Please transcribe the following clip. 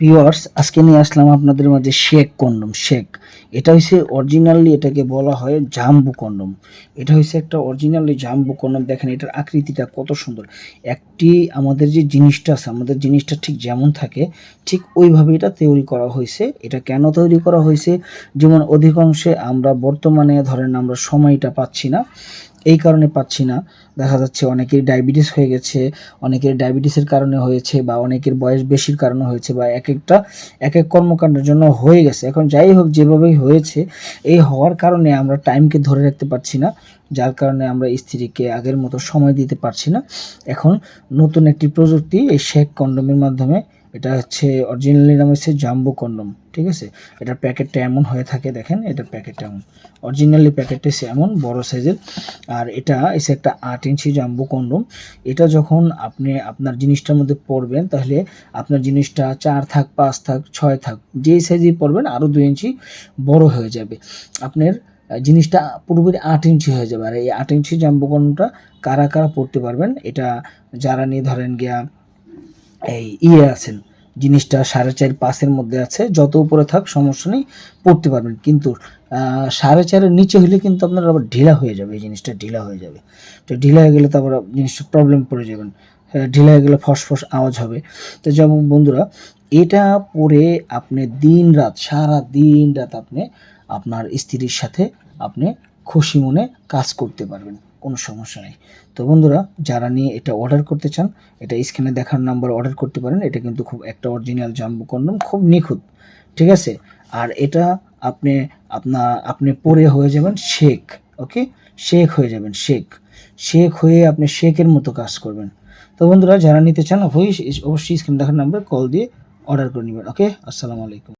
পিওয়ার্স আজকে নিয়ে আসলাম আপনাদের মাঝে শেক কন্ডম, শেক। এটা হচ্ছে অরিজিনালি এটাকে বলা হয় জাম্বু কন্ডম। এটা হচ্ছে একটা অরিজিনালি জাম্বু কন্ডম। দেখেন, এটার আকৃতিটা কত সুন্দর। একটি আমাদের যে জিনিসটা আছে, আমাদের জিনিসটা ঠিক যেমন থাকে, ঠিক ওইভাবে এটা তৈরি করা হয়েছে। এটা কেন তৈরি করা হয়েছে? যেমন অধিকাংশে আমরা বর্তমানে ধরেন আমরা সময়টা পাচ্ছি না। এই কারণে পাচ্ছি না। দেখা যাচ্ছে অনেকের ডায়াবেটিস হয়ে গেছে, অনেকের ডায়াবেটিসের কারণে হয়েছে বা অনেকের বয়স বেশির কারণে হয়েছে বা এক একটা, এক এক কর্মকাণ্ডের জন্য হয়ে গেছে। এখন যাই হোক, যেভাবেই হয়েছে, এই হওয়ার কারণে আমরা টাইমকে ধরে রাখতে পারছি না, যার কারণে আমরা স্ত্রীকে আগের মতো সময় দিতে পারছি না। এখন নতুন একটি প্রযুক্তি, এই শেক কন্ডমের মাধ্যমে এটা হচ্ছে অরিজিনালি নাম হচ্ছে জাম্বো কন্ডম ঠিক আছে? এটার প্যাকেটটা এমন হয়ে থাকে, দেখেন, এটা প্যাকেটটা এমন। অরিজিনালি প্যাকেটটা এমন, বড় সাইজের। আর এটা এসে একটা আট ইঞ্চি জাম্বো কন্ডম এটা যখন আপনি আপনার জিনিসটার মধ্যে পরবেন, তাহলে আপনার জিনিসটা চার থাক, পাঁচ থাক, ছয় থাক, যেই সাইজে পরবেন, আরও দুই ইঞ্চি বড় হয়ে যাবে। আপনার জিনিসটা পুরোপুরি আট ইঞ্চি হয়ে যাবে। আর এই আট ইঞ্চি জাম্বো কন্ডমটা কারা কারা পড়তে পারবেন, এটা যারা নিয়ে ধরেন গিয়া এই ইয়ে আছেন জিনিসটা সাড়ে চার পাঁচের মধ্যে আছে। যত উপরে থাক সমস্যা নেই পড়তে পারবেন। কিন্তু সাড়ে চারের নিচে হলে কিন্তু আপনার আবার ঢিলা হয়ে যাবে এই জিনিসটা ঢিলা হয়ে যাবে। তো ঢিলা হয়ে গেলে তো আবার জিনিসটা প্রবলেম পড়ে যাবেন। হ্যাঁ, ঢিলা হয়ে গেলে ফসফস আওয়াজ হবে। তো যেমন বন্ধুরা এটা পরে আপনি দিন রাত সারা দিন রাত আপনি আপনার স্ত্রীর সাথে আপনি খুশি মনে কাজ করতে পারবেন। কোনো সমস্যা নেই। তো বন্ধুরা, যারা নিয়ে এটা অর্ডার করতে চান, এটা স্ক্রিনে দেখার নাম্বার অর্ডার করতে পারেন। এটা কিন্তু খুব একটা অরিজিনাল জাম্বু কন্ডম খুব নিখুঁত। ঠিক আছে? আর এটা আপনি আপনার আপনি পরে হয়ে যাবেন শেখ ওকে শেখ হয়ে যাবেন শেখ শেখ হয়ে আপনি শেখের মতো কাজ করবেন। তো বন্ধুরা, যারা নিতে চান, অবশ্যই অবশ্যই স্ক্রিন দেখার নাম্বার কল দিয়ে অর্ডার করে নেবেন ওকে আসসালামু আলাইকুম।